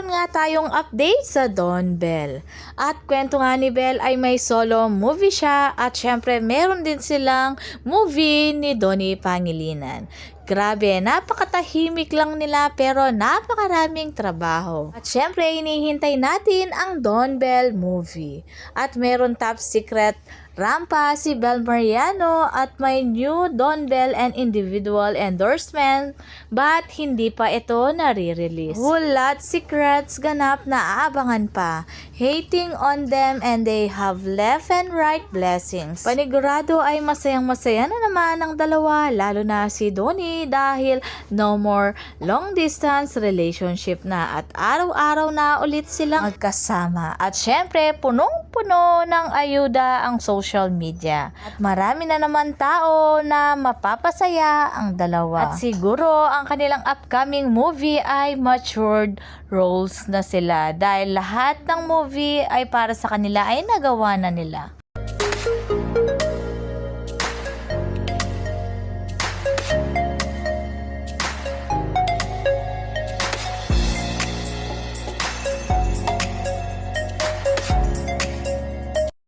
nga tayong update sa Don Bell. At kwento nga ni Bell ay may solo movie siya at syempre meron din silang movie ni Donnie Pangilinan. Grabe, napakatahimik lang nila pero napakaraming trabaho. At syempre, hinihintay natin ang Don Bell movie. At meron top secret Rampa si Bel Mariano at may new Don Bell and individual endorsement but hindi pa ito nare-release. Hulat secrets ganap na aabangan pa. Hating on them and they have left and right blessings. Panigurado ay masayang masaya na naman ang dalawa lalo na si Donnie dahil no more long distance relationship na at araw-araw na ulit silang magkasama. At syempre punong-puno ng ayuda ang social media. At marami na naman tao na mapapasaya ang dalawa. At siguro ang kanilang upcoming movie ay matured roles na sila dahil lahat ng movie ay para sa kanila ay nagawa na nila.